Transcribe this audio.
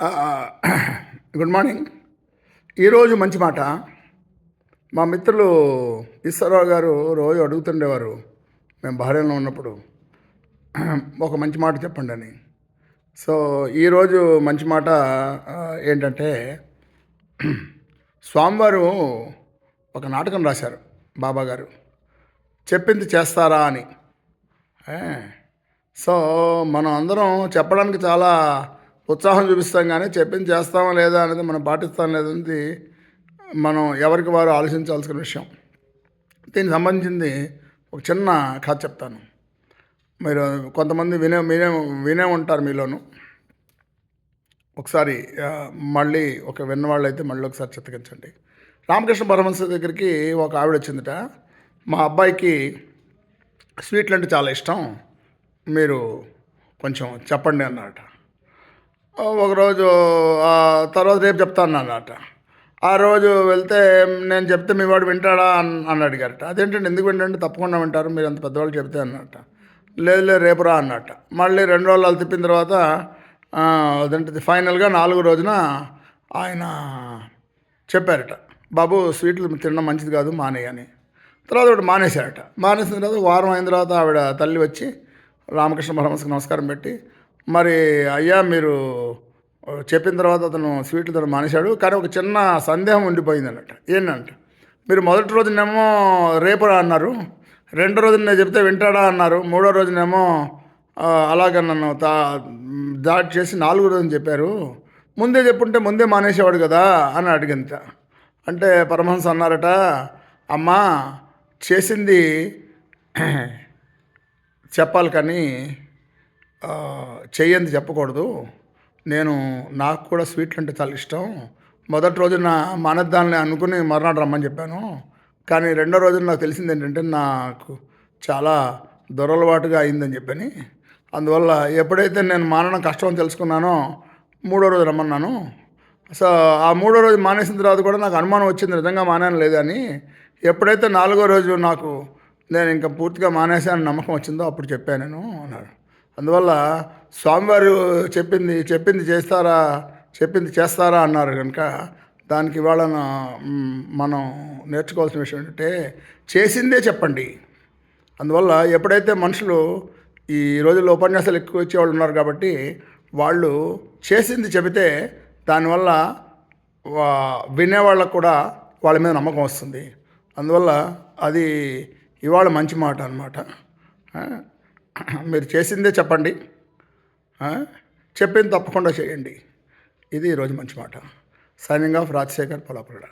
Good morning. ఈరోజు మంచి మాట. మా మిత్రులు ఈశ్వరరావు గారు రోజు అడుగుతుండేవారు మేము బహ్రెయిన్లో ఉన్నప్పుడు. ఒక మంచి మాట చెప్పండి అని. సో ఈరోజు మంచి మాట ఏంటంటే స్వామివారు ఒక నాటకం రాశారు బాబా గారు. చెప్పింది చేస్తారా అని. సో మనం అందరం చెప్పడానికి చాలా ఉత్సాహం చూపిస్తాం కానీ చెప్పింది చేస్తామా లేదా అనేది మనం పాటిస్తాం లేదనేది మనం ఎవరికి వారు ఆలోచించాల్సిన విషయం. దీనికి సంబంధించింది ఒక చిన్న కథ చెప్తాను. మీరు కొంతమంది వినే వినే వినే ఉంటారు మీలోను. ఒకసారి మళ్ళీ ఒక విన్నవాళ్ళు అయితే మళ్ళీ ఒకసారి చిత్తగించండి రామకృష్ణ పరమహంస దగ్గరికి ఒక ఆవిడ వచ్చిందట. మా అబ్బాయికి స్వీట్లు అంటే చాలా ఇష్టం. మీరు కొంచెం చెప్పండి అన్నమాట ఒకరోజు తర్వాత రేపు చెప్తాను అన్నమాట ఆ రోజు వెళ్తే నేను చెప్తే మీ వాడు వింటాడా అని అడిగారట. అదేంటండి ఎందుకు వింటండి తప్పకుండా వింటారు మీరు అంత పెద్దవాళ్ళు చెప్తే అన్నట లేదు లేదు రేపు రా అన్నట మళ్ళీ రెండు రోజులు తిప్పిన తర్వాత అదేంటిది ఫైనల్గా నాలుగు రోజున ఆయన చెప్పారట. బాబు స్వీట్లు తినడం మంచిది కాదు మానేయని తర్వాత ఒకటి మానేశారట. మానేసిన తర్వాత వారం అయిన తర్వాత ఆవిడ తల్లి వచ్చి రామకృష్ణ పరమహంసకి నమస్కారం పెట్టి మరి అయ్యా మీరు చెప్పిన తర్వాత అతను స్వీట్లు తను మానేశాడు. కానీ ఒక చిన్న సందేహం ఉండిపోయింది అన్నట్టు ఏంటంటే మీరు మొదటి రోజునేమో రేపు అన్నారు. రెండో రోజున నేను చెప్తే వింటాడా అన్నారు. మూడో రోజునేమో ఆ, అలాగ నన్ను తా దాడి చేసి నాలుగో రోజున చెప్పారు. ముందే చెప్పుంటే ముందే మానేసేవాడు కదా అని అడిగింత. అంటే పరమహంస అన్నారట అమ్మా చేసింది చెప్పాలి కానీ చేయంది చెప్పకూడదు. నేను నాకు కూడా స్వీట్లు అంటే చాలా ఇష్టం. మొదటి రోజున మానేద్దాన్ని అనుకుని మర్నాడు రమ్మని చెప్పాను. కానీ రెండో రోజు నాకు తెలిసింది ఏంటంటే నాకు చాలా దొరలవాటుగా అయిందని చెప్పని. అందువల్ల ఎప్పుడైతే నేను మానడం కష్టం అని తెలుసుకున్నానో మూడో రోజు రమ్మన్నాను. సో ఆ మూడో రోజు మానేసిన తర్వాత కూడా నాకు అనుమానం వచ్చింది నిజంగా మానాను లేదని ఎప్పుడైతే నాలుగో రోజు నాకు నేను ఇంకా పూర్తిగా మానేసాను నమ్మకం వచ్చిందో అప్పుడు చెప్పాను నేను. అందువల్ల స్వామివారు చెప్పింది చెప్పింది చేస్తారా చెప్పింది చేస్తారా అన్నారు కనుక దానికి ఇవాళ మనం నేర్చుకోవాల్సిన విషయం ఏంటంటే చేసిందే చెప్పండి. అందువల్ల ఎప్పుడైతే మనుషులు ఈ రోజుల్లో ఉపన్యాసాలు ఎక్కువ వచ్చేవాళ్ళు ఉన్నారు కాబట్టి వాళ్ళు చేసింది చెబితే దానివల్ల వా- వినేవాళ్ళకు కూడా వాళ్ళ మీద నమ్మకం వస్తుంది. అందువల్ల అది ఇవాళ మంచి మాట అనమాట మీరు చేసిందే చెప్పండి. చెప్పింది తప్పకుండా చేయండి. ఇది ఈరోజు మంచి మాట. Signing off Rajasekhar పొలాపురడ